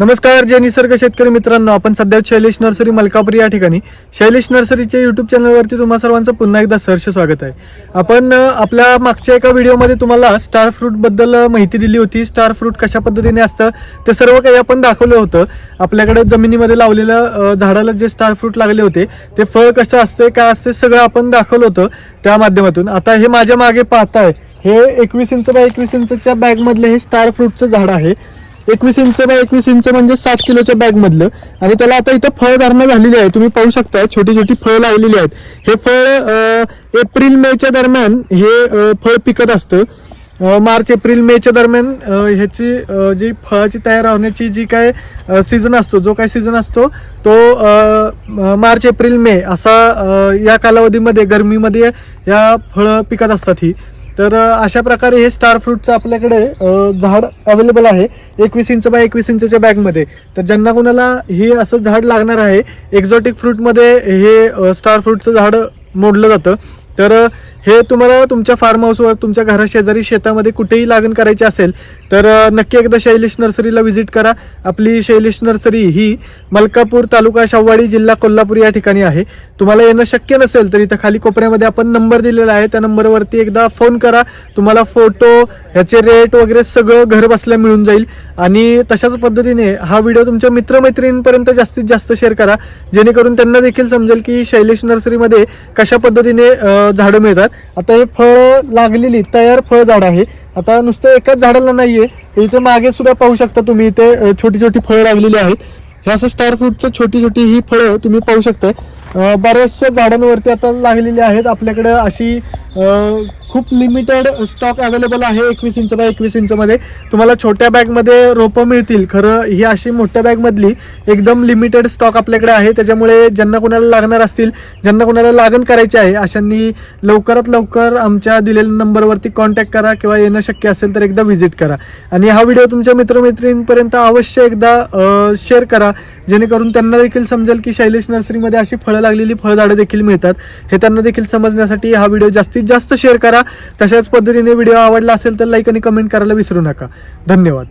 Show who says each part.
Speaker 1: नमस्कार जय निसर्ग शेतकरी मित्रांनो आपण सध्या शैलेश नर्सरी मलकापूर या ठिकाणी. शैलेश नर्सरीच्या युट्यूब चॅनलवरती तुम्हा सर्वांचं पुन्हा एकदा सहर्ष स्वागत आहे. आपण आपल्या मागच्या एका व्हिडिओमध्ये तुम्हाला स्टार फ्रूटबद्दल माहिती दिली होती. स्टार फ्रूट कशा पद्धतीने असतं ते सर्व काही आपण दाखवलं होतं. आपल्याकडे जमिनीमध्ये लावलेलं झाडाला जे स्टार फ्रूट लागले होते ते फळ कसं असते काय असते सगळं आपण दाखवलं होतं त्या माध्यमातून. आता हे माझ्या मागे पाहताय हे एकवीस इंच बाय एकवीस इंचच्या बॅगमधले हे स्टार फ्रूटचं झाड आहे. एकवीस इंच बाय एकवीस इंच म्हणजे साठ किलोच्या बॅग मधलं. आणि त्याला आता इथं फळधारणा झालेली आहे. तुम्ही पाहू शकता छोटी छोटी फळं लागलेली आहेत. हे फळ एप्रिल मेच्या दरम्यान हे फळ पिकत असतं. मार्च एप्रिल मेच्या दरम्यान ह्याची जी फळाची तयार होण्याची जी काय सीझन असतो जो काय सीझन असतो तो मार्च एप्रिल मे असा या कालावधीमध्ये गरमीमध्ये या फळं पिकत असतात ही. तर अशा प्रकारे हे स्टार फ्रूटचं आपल्याकडे झाड अवेलेबल आहे एकवीस इंच बाय एकवीस इंचच्या बॅगमध्ये तर ज्यांना कोणाला हे असं झाड लागणार आहे एक्झॉटिक फ्रूटमध्ये हे स्टार फ्रूटचं झाड मोडलं जातं. तर हे तुम्हाला तुमच्या फार्म हाऊसवर तुमच्या घराशेजारी शेतामध्ये कुठेही लागण करायची असेल तर नक्की एकदा शैलेश नर्सरीला व्हिजिट करा. आपली शैलेश नर्सरी ही मलकापूर तालुका शाहवाडी जिल्हा कोल्हापूर या ठिकाणी आहे. तुम्हाला येणं शक्य नसेल तर इथं खाली कोपऱ्यामध्ये आपण नंबर दिलेला आहे. त्या नंबरवरती एकदा फोन करा. तुम्हाला फोटो ह्याचे रेट वगैरे सगळं घर बसल्या मिळून जाईल. आणि तशाच पद्धतीने हा व्हिडिओ तुमच्या मित्रमैत्रिणींपर्यंत जास्तीत जास्त शेअर करा. जेणेकरून त्यांना देखील समजेल की शैलेश नर्सरीमध्ये कशा पद्धतीने झाडं मिळतात. आता हे फळ लागलेली तयार फळ झाड आहे. आता नुसतं एकाच झाडाला नाहीये इथे मागे सुद्धा पाहू शकता तुम्ही इथे छोटी छोटी फळं लागलेली आहेत. हे असं स्टार फ्रूटचं छोटी छोटी ही फळं तुम्ही पाहू शकता. बऱ्याचशा झाडांवरती आता लागलेली आहेत. आपल्याकडे अशी खूप लिमिटेड स्टॉक अवेलेबल आहे एकवीस इंच बाय एकवीस इंचमध्ये तुम्हाला छोट्या बॅगमध्ये रोपं मिळतील. खरं ही अशी मोठ्या बॅगमधली एकदम लिमिटेड स्टॉक आपल्याकडे आहे. त्याच्यामुळे ज्यांना कोणाला लागणार असतील ज्यांना कोणाला लागण करायची आहे अशांनी लवकरात लवकर आमच्या दिलेल्या नंबरवरती कॉन्टॅक्ट करा किंवा येणं शक्य असेल तर एकदा व्हिजिट करा. आणि हा व्हिडिओ तुमच्या मित्रमैत्रिणींपर्यंत अवश्य एकदा शेअर करा. जेणेकरून त्यांना देखील समजेल की शैलेश नर्सरीमध्ये अशी फळं फळं लागलेली फळझाडं देखील मिळतात. हे त्यांना देखील समजण्यासाठी हा व्हिडिओ जास्तीत जास्त शेअर करा. तशाच पद्धतीने व्हिडिओ आवडला असेल तर लाईक आणि कमेंट करायला विसरू नका. धन्यवाद.